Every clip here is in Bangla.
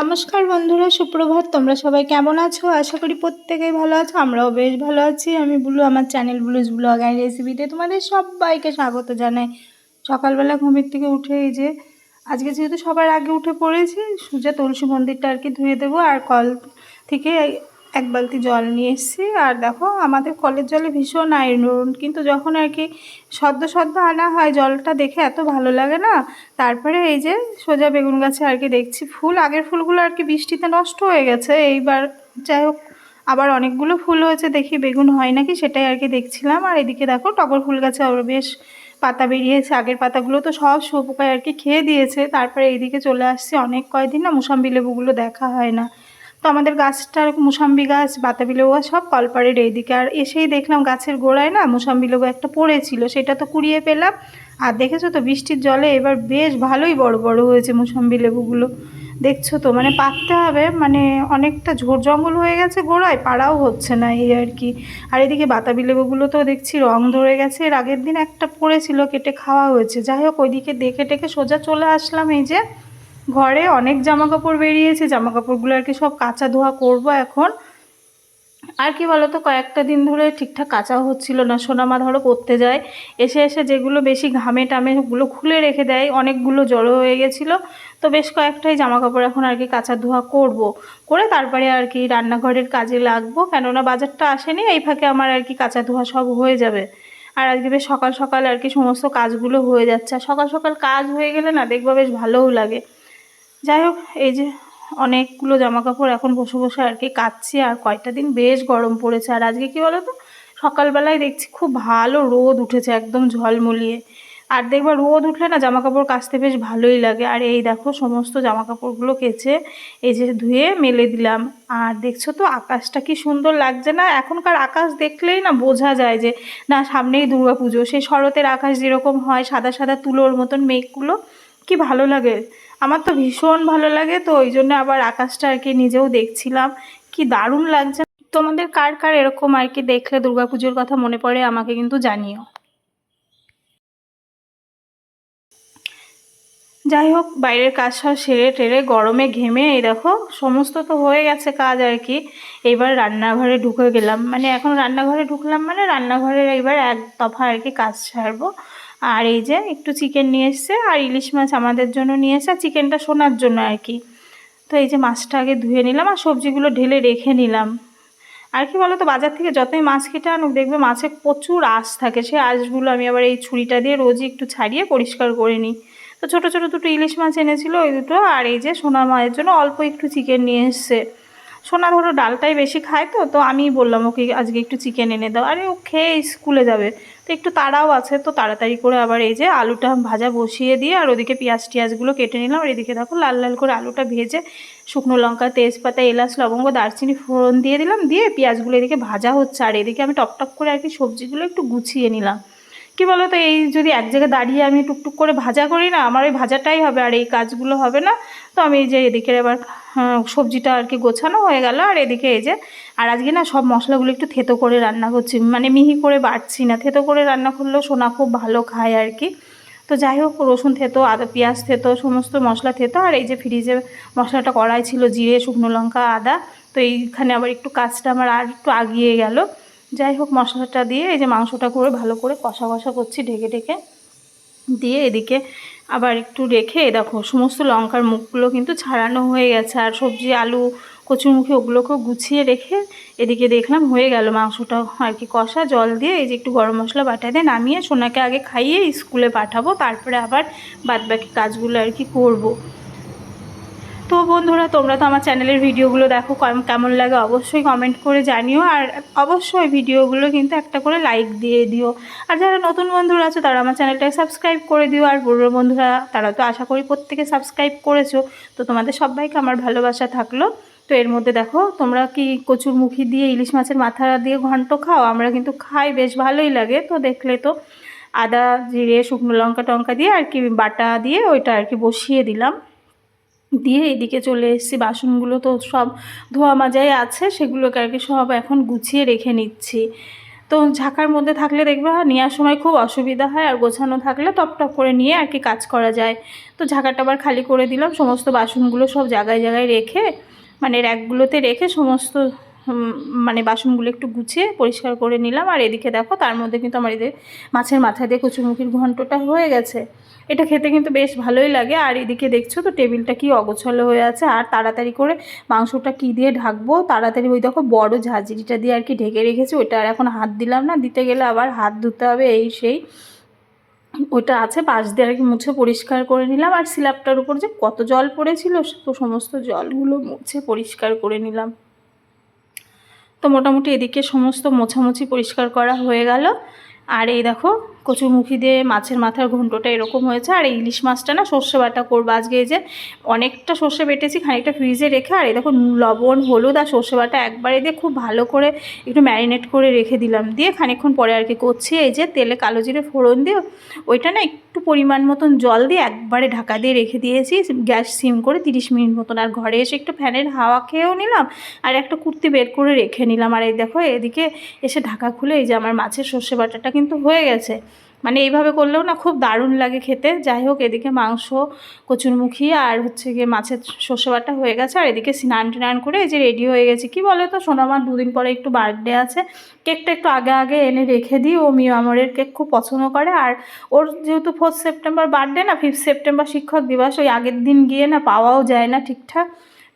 নমস্কার বন্ধুরা, সুপ্রভাত। তোমরা সবাই কেমন আছো? আশা করি প্রত্যেকেই ভালো আছো, আমরাও বেশ ভালো আছি। আমি বুলু, আমার চ্যানেল ব্লুজ ব্লগ অ্যান্ড রেসিপিতে তোমাদের সবাইকে স্বাগত জানাই। সকালবেলা ঘুমের থেকে উঠে এই যে, আজকে যেহেতু সবার আগে উঠে পড়েছি, সুজা তুলসী মন্দিরটা আর কি ধুয়ে দেবো। আর কল থেকে এক বালতি জল নিয়ে এসেছি। আর দেখো, আমাদের কলের জলে ভীষণ আয়রন কিন্তু যখন আর কি সদ্য সদ্য আনা হয় জলটা দেখে এত ভালো লাগে না, তারপরে এই যে সোজা বেগুন গাছে আর কি দেখছি ফুল। আগের ফুলগুলো আর কি বৃষ্টিতে নষ্ট হয়ে গেছে। এইবার যাই হোক, আবার অনেকগুলো ফুল হয়েছে, দেখি বেগুন হয় নাকি সেটাই আর কি দেখছিলাম। আর এদিকে দেখো, টগর ফুল গাছে আবার বেশ পাতা বেরিয়েছে। আগের পাতাগুলো তো সব শুয়োপোকায় আর কি খেয়ে দিয়েছে। তারপরে এইদিকে চলে আসছি অনেক কয়দিন না, মুসাম্বি লেবুগুলো দেখা হয় না। তো আমাদের গাছটার মুসাম্বি গাছ, বাতাবি লেবু গাছ সব কলপাড়ের এইদিকে। আর এসেই দেখলাম গাছের গোড়ায় না মুসাম্বি লেবু একটা পড়েছিল, সেটা তো কুড়িয়ে পেলাম। আর দেখেছ তো, বৃষ্টির জলে এবার বেশ ভালোই বড় বড় হয়েছে মুসাম্বি লেবুগুলো। দেখছ তো মানে পাততে হবে মানে অনেকটা ঝোড় জঙ্গল হয়ে গেছে গোড়ায়, পাড়াও হচ্ছে না এই আর কি। আর এদিকে বাতাবি লেবুগুলো তো দেখছি রং ধরে গেছে, এর আগের দিন একটা পড়েছিল, কেটে খাওয়া হয়েছে। যাই হোক, ওইদিকে দেখে টেকে সোজা চলে আসলাম এই যে। ঘরে অনেক জামা কাপড় বেরিয়েছে জামা কাপড়গুলো আর কি সব কাঁচা ধোয়া করব এখন। আর কি বলতো, কয়েকটা দিন ধরে ঠিকঠাক কাঁচা হচ্ছিল না, সোনামা ধরো পড়তে যায়, এসে এসে যেগুলো বেশি ঘামে টামে ওগুলো খুলে রেখে দেয়, অনেকগুলো জড়ো হয়ে গেছিল। তো বেশ কয়েকটাই জামা কাপড় এখন আর কি কাঁচা ধোয়া করব। করে তারপরে আর কি রান্নাঘরের কাজে লাগবো, কেননা বাজারটা আসেনি, এই ফাঁকে আমার আর কি কাঁচা ধোয়া সব হয়ে যাবে। আর আজকে বেশ সকাল সকাল আর কি সমস্ত কাজগুলো হয়ে যাচ্ছে। সকাল সকাল কাজ হয়ে গেলে না দেখব বেশ ভালোও লাগে। যাই হোক, এই যে অনেকগুলো জামা কাপড় এখন বসে বসে আর কি কাচ্ছি, আর কয়টা দিন বেশ গরম পড়েছে। আর আজকে কী বলো তো সকালবেলায় দেখছি খুব ভালো রোদ উঠেছে, একদম ঝলমলিয়ে। আর দেখবার রোদ উঠলে না জামা কাপড় কাচতে বেশ ভালোই লাগে। আর এই দেখো, সমস্ত জামা কাপড়গুলো কেচে এই যে ধুয়ে মেলে দিলাম। আর দেখছ তো, আকাশটা কি সুন্দর লাগছে না? এখনকার আকাশ দেখলেই না বোঝা যায় যে, না, সামনেই দুর্গা পুজো সেই শরতের আকাশ যেরকম হয়, সাদা সাদা তুলোর মতন মেঘগুলো কি ভালো লাগে? আমার তো ভীষণ ভালো লাগে, তো ওই জন্য আবার আকাশটা আর কি নিজেও দেখছিলাম। কি দারুণ লাগছে। তোমাদের কার কার এরকম আর কি দেখলে দুর্গাপুজোর কথা মনে পড়ে আমাকে কিন্তু জানিও। যাই হোক, বাইরের কাজ সব সেরে টেরে গরমে ঘেমে এই দেখো, সমস্ত তো হয়ে গেছে কাজ আর কি। এবার রান্নাঘরে ঢুকে গেলাম। মানে এখন রান্নাঘরে ঢুকলাম মানে রান্নাঘরের এবার এক দফা আর কি কাজ ছাড়বো আর এই যে একটু চিকেন নিয়ে এসছে, আর ইলিশ মাছ আমাদের জন্য নিয়ে এসে চিকেনটা শোনার জন্য আর কি। তো এই যে মাছটা আগে ধুয়ে নিলাম, আর সবজিগুলো ঢেলে রেখে নিলাম। আর কি বলো তো বাজার থেকে যতই মাছ কেটে আনুক, দেখবে মাছে প্রচুর আঁশ থাকে। সেই আঁশগুলো আমি আবার এই ছুরিটা দিয়ে রোজই একটু ছাড়িয়ে পরিষ্কার করে নিই। তো ছোটো ছোটো দুটো ইলিশ মাছ এনেছিল ওই দুটো, আর এই যে সোনার মায়ের জন্য অল্প একটু চিকেন নিয়ে এসছে। সোনা ধরো ডালটাই বেশি খায় তো তো আমি বললাম, ওকে আজকে একটু চিকেন এনে দাও। আরে ও খেয়ে স্কুলে যাবে। তো একটু তাড়াও আছে, তো তাড়াতাড়ি করে আবার এই যে আলুটা ভাজা বসিয়ে দিয়ে আর ওদিকে পেঁয়াজ টিয়াজগুলো কেটে নিলাম। আর এদিকে দেখো লাল লাল করে আলুটা ভেজে শুকনো লঙ্কা, তেজপাতা, এলাচ, লবঙ্গ, দারচিনি ফোড়ন দিয়ে দিলাম। দিয়ে পেঁয়াজগুলো এদিকে ভাজা হচ্ছে। আর এদিকে আমি টকটক করে আর কি সবজিগুলো একটু গুছিয়ে নিলাম। কি বলো তো এই যদি এক জায়গায় দাঁড়িয়ে আমি টুকটুক করে ভাজা করি না, আমার ওই ভাজাটাই হবে আর এই কাজগুলো হবে না। তো আমি যে এদিকে এবার সবজিটা আর কি গোছানো হয়ে গেল। আর এদিকে এই যে, আর আজকে না সব মশলাগুলো একটু থেতো করে রান্না করছি। মানে মিহি করে বাড়ছি না। থেতো করে রান্না করলেও সোনা খুব ভালো খায় আর কি। তো যাই হোক, রসুন থেতো, আদা, পেঁয়াজ থেতো, সমস্ত মশলা থেতো। আর এই যে ফ্রিজে মশলাটা কড়াই ছিল, জিরে, শুকনো লঙ্কা, আদা। তো এইখানে আবার একটু কাজটা আমার আর একটু আগিয়ে গেল। যাই হোক, মশলাটা দিয়ে এই যে মাংসটা করে ভালো করে কষা কষা করছি, ঢেকে ঢেকে। দিয়ে এদিকে আবার একটু রেখে, দেখো, সমস্ত লঙ্কার মুখগুলো কিন্তু ছাড়ানো হয়ে গেছে। আর সবজি, আলু কচুরমুখী ওগুলোকেও গুছিয়ে রেখে এদিকে দেখলাম হয়ে গেল। মাংসটা আর কি কষা, জল দিয়ে এই যে একটু গরম মশলা বাটা দিয়ে নামিয়ে সোনাকে আগে খাইয়ে স্কুলে পাঠাবো। তারপরে আবার বাদবাকি কাজগুলো আর কি করব। তো বন্ধুরা, তোমরা তো আমার চ্যানেলের ভিডিওগুলো দেখো কেমন লাগে অবশ্যই কমেন্ট করে জানিও। আর অবশ্যই ভিডিওগুলো কিন্তু একটা করে লাইক দিয়ে দিও। আর যারা নতুন বন্ধুরা আছে, তারা আমার চ্যানেলটাকে সাবস্ক্রাইব করে দিও। আর পুরো বন্ধুরা, তারা তো আশা করি প্রত্যেকে সাবস্ক্রাইব করেছ। তো তোমাদের সবাইকে আমার ভালোবাসা থাকল। তো এর মধ্যে দেখো, তোমরা কি কচুর মুখি দিয়ে, ইলিশ মাছের মাথা দিয়ে ঘন্ট খাও? আমরা কিন্তু খাই, বেশ ভালোই লাগে। তো দেখলে তো আদা, জিরে, শুকনো লঙ্কা টঙ্কা দিয়ে আর কি বাটা দিয়ে ওইটা আর কি বসিয়ে দিলাম। দিয়ে এদিকে চলে এসেছি। বাসনগুলো তো সব ধোয়া মাজাই আছে, সেগুলোকে আর কি সব এখন গুছিয়ে রেখে নিচ্ছি। তো ঝাঁকার মধ্যে থাকলে দেখবে নেওয়ার সময় খুব অসুবিধা হয় আর গোছানো থাকলে টপ টপ করে নিয়ে আর কি কাজ করা যায়। তো ঝাঁকাটা আবার খালি করে দিলাম, সমস্ত বাসনগুলো সব জায়গায় জায়গায় রেখে মানে র্যাকগুলোতে রেখে সমস্ত মানে বাসনগুলো একটু গুছিয়ে পরিষ্কার করে নিলাম। আর এদিকে দেখো, তার মধ্যে কিন্তু আমার এদের মাছের মাথা দিয়ে কচুমুখির ঘন্টটা হয়ে গেছে। এটা খেতে কিন্তু বেশ ভালোই লাগে। আর এদিকে দেখছ তো, টেবিলটা কি অগোছালো হয়ে আছে। আর তাড়াতাড়ি করে মাংসটা কি দিয়ে ঢাকবো? তাড়াতাড়ি ওই দেখো, বড় ঝাঁঝরিটা দিয়ে আর কি ঢেকে রেখেছি। ওটা আর এখন হাত দিলাম না, দিতে গেলে আবার হাত ধুতে হবে, এই সেই। ওটা আছে, পাশ দিয়ে আর কি মুছে পরিষ্কার করে নিলাম। আর স্ল্যাবটার উপর যে কত জল পড়েছিল তো সমস্ত জলগুলো মুছে পরিষ্কার করে নিলাম। তো মোটামুটি এদিকে সমস্ত মোছামুছি পরিষ্কার করা হয়ে গেল। আর এই দেখো কচুরমুখী দিয়ে মাছের মাথার ঘন্টটা এরকম হয়েছে, আর ইলিশ মাছটা না সর্ষে বাটা করব। আজকে এই যে অনেকটা সর্ষে বেটেছি, খানিকটা ফ্রিজে রেখে, আর এই দেখো লবণ, হলুদ আর সর্ষে বাটা একবারে দিয়ে খুব ভালো করে একটু ম্যারিনেট করে রেখে দিলাম। দিয়ে খানিকক্ষণ পরে আর কি করছি, এই যে তেলে কালো জিরে ফোড়ন দিয়ে ওইটা না একটু পরিমাণ মতন জল দিয়ে একবারে ঢাকা দিয়ে রেখে দিয়েছি, গ্যাস সিম করে তিরিশ মিনিট মতন। আর ঘরে এসে একটু ফ্যানের হাওয়া খেয়েও নিলাম, আর একটা কুর্তি বের করে রেখে নিলাম। আর এই দেখো এদিকে এসে ঢাকা খুলে এই যে আমার মাছের সর্ষে বাটাটা কিন্তু হয়ে গেছে। মানে এইভাবে করলেও না খুব দারুণ লাগে খেতে। যাই হোক, এদিকে মাংস, কচুরমুখী আর হচ্ছে গিয়ে মাছের সর্ষে বাটা হয়ে গেছে। আর এদিকে স্নান টান করে এই যে রেডি হয়ে গেছি। কি বলো তো সোনামার দুদিন পরে একটু বার্থডে আছে। কেকটা একটু আগে আগে এনে রেখে দিই। ও মিও আমরের কেক খুব পছন্দ করে। আর ওর যেহেতু ফোর্থ সেপ্টেম্বর বার্থডে না ফিফথ সেপ্টেম্বর শিক্ষক দিবস, ওই আগের দিন গিয়ে না পাওয়াও যায় না ঠিকঠাক।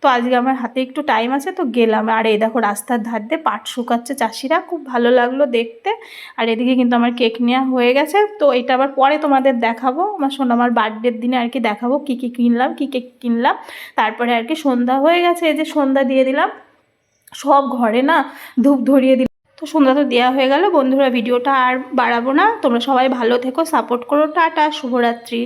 তো আজকে আমার হাতে একটু টাইম আছে, তো গেলাম। আর এই দেখো রাস্তার ধার দিয়ে পাট শুকাচ্ছে, চাষিরা খুব ভালো লাগল দেখতে। আর এদিকে কিন্তু আমার কেক নেওয়া হয়ে গেছে, তো এটা আবার পরে তোমাদের দেখাবো। আমার শোনো, আমার বার্থডের দিনে আর কি দেখাবো, কী কী কিনলাম, কী কেক কিনলাম। তারপরে আর কি সন্ধ্যা হয়ে গেছে, এই যে সন্ধ্যা দিয়ে দিলাম। সব ঘরে না ধূপ ধরিয়ে দিলাম। তো সন্ধ্যা তো দেওয়া হয়ে গেল, বন্ধুরা ভিডিওটা আর বাড়াবো না। তোমরা সবাই ভালো থেকো সাপোর্ট করো, টাটা, শুভরাত্রি।